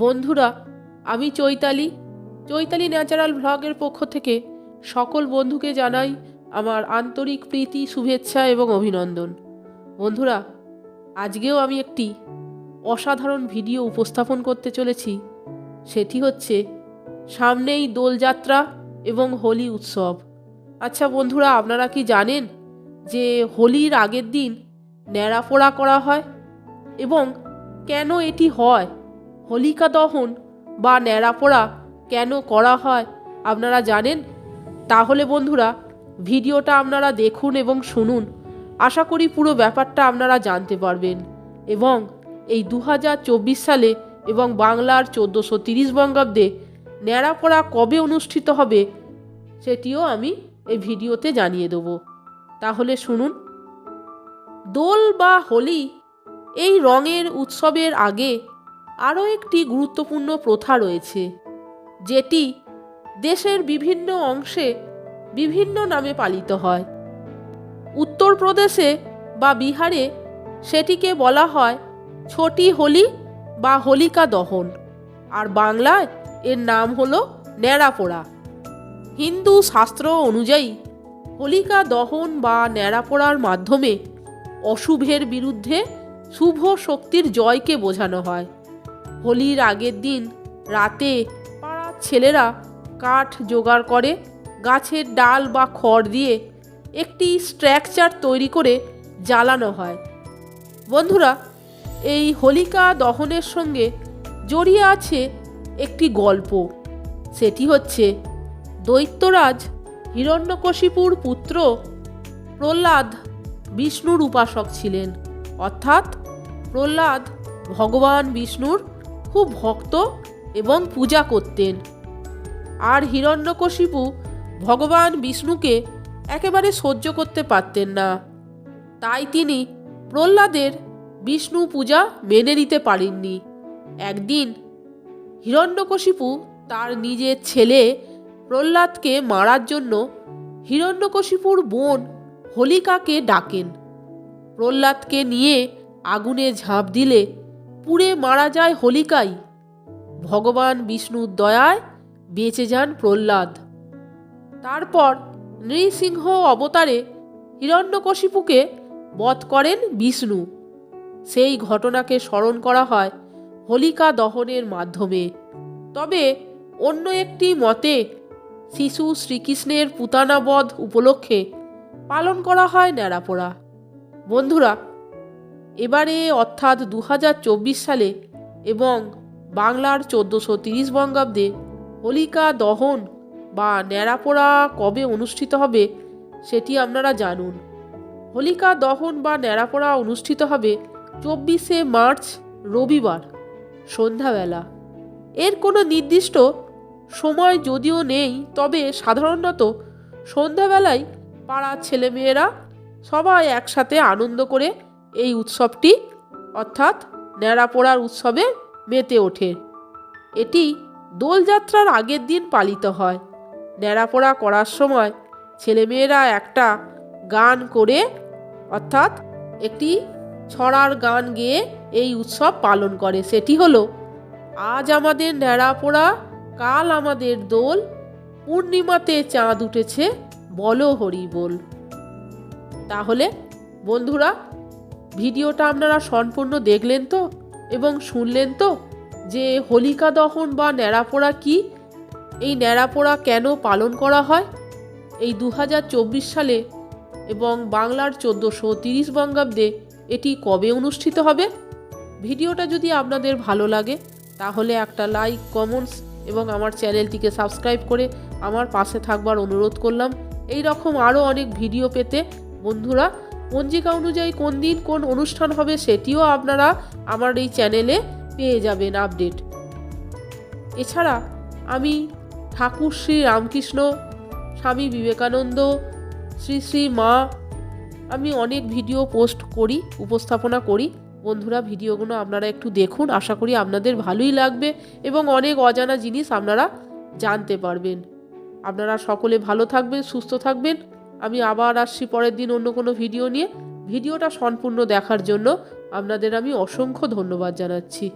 বন্ধুরা, আমি চৈতালি। চৈতালি ন্যাচারাল ভ্লগের পক্ষ থেকে সকল বন্ধুকে জানাই আমার আন্তরিক প্রীতি, শুভেচ্ছা এবং অভিনন্দন। বন্ধুরা, আজকেও আমি একটি অসাধারণ ভিডিও উপস্থাপন করতে চলেছি। সেটি হচ্ছে সামনেই দোলযাত্রা এবং হোলি উৎসব। আচ্ছা বন্ধুরা, আপনারা কি জানেন যে হোলির আগের দিন ন্যাড়াপোড়া করা হয় এবং কেন এটি হয়? হোলিকা দহন বা ন্যাড়াপোড়া কেন করা হয় আপনারা জানেন? তাহলে বন্ধুরা, ভিডিওটা আপনারা দেখুন এবং শুনুন। আশা করি পুরো ব্যাপারটা আপনারা জানতে পারবেন। এবং এই দু হাজার চব্বিশ সালে এবং বাংলার চোদ্দোশো তিরিশ বঙ্গাব্দে ন্যাড়াপোড়া কবে অনুষ্ঠিত হবে সেটিও আমি এই ভিডিওতে জানিয়ে দেব। তাহলে শুনুন। দোল বা হোলি এই রঙের উৎসবের আগে আরও একটি গুরুত্বপূর্ণ প্রথা রয়েছে, যেটি দেশের বিভিন্ন অংশে বিভিন্ন নামে পালিত হয়। উত্তরপ্রদেশে বা বিহারে সেটিকে বলা হয় ছোটি হোলি বা হোলিকা দহন, আর বাংলায় এর নাম হলো ন্যাড়াপোড়া। হিন্দু শাস্ত্র অনুযায়ী হোলিকা দহন বা ন্যাড়াপোড়ার মাধ্যমে অশুভের বিরুদ্ধে শুভ শক্তির জয়কে বোঝানো হয়। হোলির আগের দিন রাতে পাড়ার ছেলেরা কাঠ জোগাড় করে গাছের ডাল বা খড় দিয়ে একটি স্ট্রাকচার তৈরি করে জ্বালানো হয়। বন্ধুরা, এই হোলিকা দহনের সঙ্গে জড়িয়ে আছে একটি গল্প। সেটি হচ্ছে, দৈত্যরাজ হিরণ্যকশিপুর পুত্র প্রহ্লাদ বিষ্ণুর উপাসক ছিলেন। অর্থাৎ প্রহ্লাদ ভগবান বিষ্ণুর খুব ভক্ত এবং পূজা করতেন। আর হিরণ্যকশিপু ভগবান বিষ্ণুকে একেবারে সহ্য করতে পারতেন না। তাই তিনি প্রহ্লাদের বিষ্ণু পূজা মেনে নিতে পারেননি। একদিন হিরণ্যকশিপু তার নিজের ছেলে প্রহ্লাদকে মারার জন্য হিরণ্যকশিপুর বোন হোলিকাকে ডাকেন। প্রহ্লাদকে নিয়ে আগুনে ঝাঁপ দিলে পুড়ে মারা যায় হোলিকাই। ভগবান বিষ্ণুর দয়ায় বেঁচে যান প্রহ্লাদ। তারপর নৃসিংহ অবতারে হিরণ্যকশিপুকে বধ করেন বিষ্ণু। সেই ঘটনাকে স্মরণ করা হয় হোলিকা দহনের মাধ্যমে। তবে অন্য একটি মতে, শিশু শ্রীকৃষ্ণের পুতানাবধ উপলক্ষে পালন করা হয় ন্যাড়াপোড়া। বন্ধুরা এবারে অর্থাৎ দু হাজার চব্বিশ সালে এবং বাংলার চোদ্দোশো তিরিশ বঙ্গাব্দে হোলিকা দহন বা ন্যাড়াপোড়া কবে অনুষ্ঠিত হবে সেটি আপনারা জানুন। হোলিকা দহন বা ন্যাড়াপোড়া অনুষ্ঠিত হবে চব্বিশে মার্চ, রবিবার, সন্ধ্যাবেলা। এর কোনো নির্দিষ্ট সময় যদিও নেই, তবে সাধারণত সন্ধ্যাবেলায় পাড়ার ছেলেমেয়েরা সবাই একসাথে আনন্দ করে এই উৎসবটি অর্থাৎ ন্যাড়াপোড়ার উৎসবে মেতে ওঠে। এটি দোলযাত্রার আগের দিন পালিত হয়। ন্যাড়াপোড়া করার সময় ছেলেমেয়েরা একটা গান করে, অর্থাৎ একটি ছড়ার গান গেয়ে এই উৎসব পালন করে। সেটি হলো, আজ আমাদের ন্যাড়াপোড়া, কাল আমাদের দোল, পূর্ণিমাতে চাঁদ উঠেছে, বলো হরি বল তাহলে বন্ধুরা ভিডিওটা আপনারা সম্পূর্ণ দেখলেন তো? এবং শুনলেন তো যে হোলিকা দহন বা ন্যাড়াপোড়া কি? এই ন্যাড়াপোড়া কেন পালন করা হয়? এই দু হাজার চব্বিশ সালে এবং বাংলার চোদ্দোশো তিরিশ বঙ্গাব্দে এটি কবে অনুষ্ঠিত হবে? ভিডিওটা যদি আপনাদের ভালো লাগে, তাহলে একটা লাইক, কমেন্টস এবং আমার চ্যানেলটিকে সাবস্ক্রাইব করে আমার পাশে থাকবার অনুরোধ করলাম। এই রকম আরও অনেক ভিডিও পেতে বন্ধুরা পঞ্জিকা অনুযায়ী কোন দিন কোন অনুষ্ঠান হবে সেটিও আপনারা আমার এই চ্যানেলে পেয়ে যাবেন আপডেট। এছাড়া আমি ঠাকুর শ্রী রামকৃষ্ণ, স্বামী বিবেকানন্দ, শ্রী শ্রী মা, আমি অনেক ভিডিও পোস্ট করি, উপস্থাপনা করি। বন্ধুরা, ভিডিওগুলো আপনারা একটু দেখুন, আশা করি আপনাদের ভালোই লাগবে এবং অনেক অজানা জিনিস আপনারা জানতে পারবেন। আপনারা সকলে ভালো থাকবেন, সুস্থ থাকবেন। আমি আবার আসছি পরের দিন অন্য কোনো ভিডিও নিয়ে। ভিডিওটা সম্পূর্ণ দেখার জন্য আপনাদের আমি অসংখ্য ধন্যবাদ জানাচ্ছি।